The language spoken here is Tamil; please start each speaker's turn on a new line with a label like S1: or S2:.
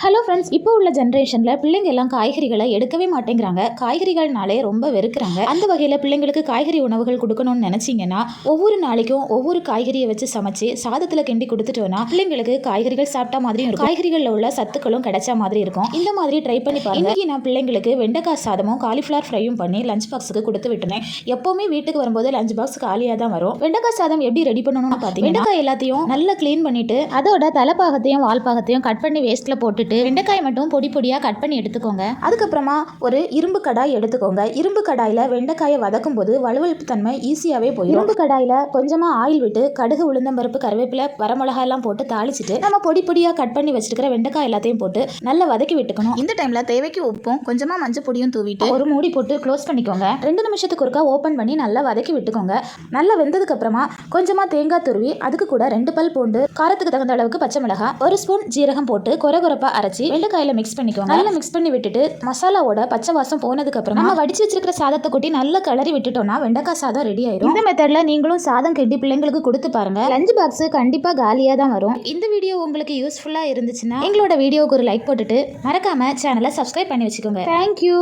S1: ஹலோ ஃப்ரெண்ட்ஸ் இப்போ உள்ள ஜென்ரேஷனில் பிள்ளைங்க எல்லாம் காய்கறிகளை எடுக்கவே மாட்டேங்கிறாங்க. காய்கறிகள்னாலே ரொம்ப வெறுக்கிறாங்க. அந்த வகையில் பிள்ளைங்களுக்கு காய்கறி உணவுகள் கொடுக்கணும்னு நினச்சிங்கன்னா ஒவ்வொரு நாளைக்கும் ஒவ்வொரு காய்கறியை வச்சு சமைச்சு சாதத்தில் கிண்டி கொடுத்துட்டோன்னா பிள்ளைங்களுக்கு காய்கறிகள் சாப்பிட்டா மாதிரியும் இருக்கும். காய்கறிகளில் உள்ள சத்துக்களும் கிடைச்ச மாதிரி இருக்கும். இந்த மாதிரி ட்ரை பண்ணி பாருங்க. இன்னைக்கு நான் பிள்ளைங்களுக்கு வெண்டைக்காய் சாதமும் காலிஃப்ளவர் ஃப்ரையும் பண்ணி லஞ்ச் பாக்ஸுக்கு கொடுத்து விட்டுனேன் எப்போவுமே வீட்டுக்கு வரும்போது லஞ்ச் பாக்ஸ் காலியாக தான் வரும். வெண்டைக்காய் சாதம் எப்படி ரெடி பண்ணணும்னு பார்த்தீங்கன்னா வெண்டைக்காய் எல்லாத்தையும் நல்லா க்ளீன் பண்ணிட்டு அதோட தலைப்பாகத்தையும் வால்பாகத்தையும் கட் பண்ணி வேஸ்ட்டில் போட்டுட்டு வெண்டைக்காய் மட்டும் பொடி பொடியாக கட் பண்ணி எடுத்துக்கோங்க. அதுக்கப்புறமா ஒரு இரும்பு கடாய் எடுத்துக்கோங்க. இரும்பு கடாயில் வெண்டைக்காயை வதக்கும் போது வலுவழுப்பு தன்மை ஈஸியாகவே போயிடும் இரும்பு கடாயில் கொஞ்சமாக ஆயில் விட்டு கடுகு உளுந்தம்பருப்பு கருவேப்பிலை வரமிளகாய் எல்லாம் போட்டு தாளிச்சிட்டு நம்ம பொடி பொடியாக கட் பண்ணி வச்சிருக்கிற வெண்டைக்காய் எல்லாத்தையும் போட்டு நல்லா வதக்கி விட்டுக்கணும். இந்த டைமில் தேவைக்கு உப்பும் கொஞ்சமாக மஞ்சள் பொடியும் தூவிட்டு ஒரு மூடி போட்டு க்ளோஸ் பண்ணிக்கோங்க. ரெண்டு நிமிஷத்துக்கு ஒருக்கா ஓப்பன் பண்ணி நல்லா வதக்கி விட்டுக்கோங்க. நல்லா வெந்ததுக்கு அப்புறமா கொஞ்சமாக தேங்காய் துருவி அதுக்கு கூட ரெண்டு பல் பூண்டு காரத்துக்கு தகுந்த அளவுக்கு பச்சை மிளகாய் ஒரு ஸ்பூன் ஜீரகம் போட்டு கொர கொரப்பா அரைச்சி வெண்டைக்காயில மிக்ஸ் பண்ணிக்கோங்க. நல்லா மிக்ஸ் பண்ணி விட்டுட்டு மசாலாவோட பச்சை வாசம் போனதுக்கு அப்புறம் நம்ம வடிச்சு வச்சிருக்கிற சாதத்தை கொட்டி நல்லா கிளறி விட்டுட்டோம்னா வெண்டைக்காய் சாதம் ரெடி ஆயிடும் இந்த மெத்தட்ல நீங்களும் சாதம் கெட்டி பிள்ளைங்களுக்கு கொடுத்து பாருங்க. லஞ்ச் பாக்ஸ் கண்டிப்பா காலியா தான் வரும். இந்த வீடியோ உங்களுக்கு யூஸ்ஃபுல்லா இருந்துச்சுன்னா எங்களோட வீடியோவுக்கு ஒரு லைக் போட்டுட்டு மறக்காம சேனலை சப்ஸ்கிரைப் பண்ணி வச்சுக்கோங்க. தேங்க்யூ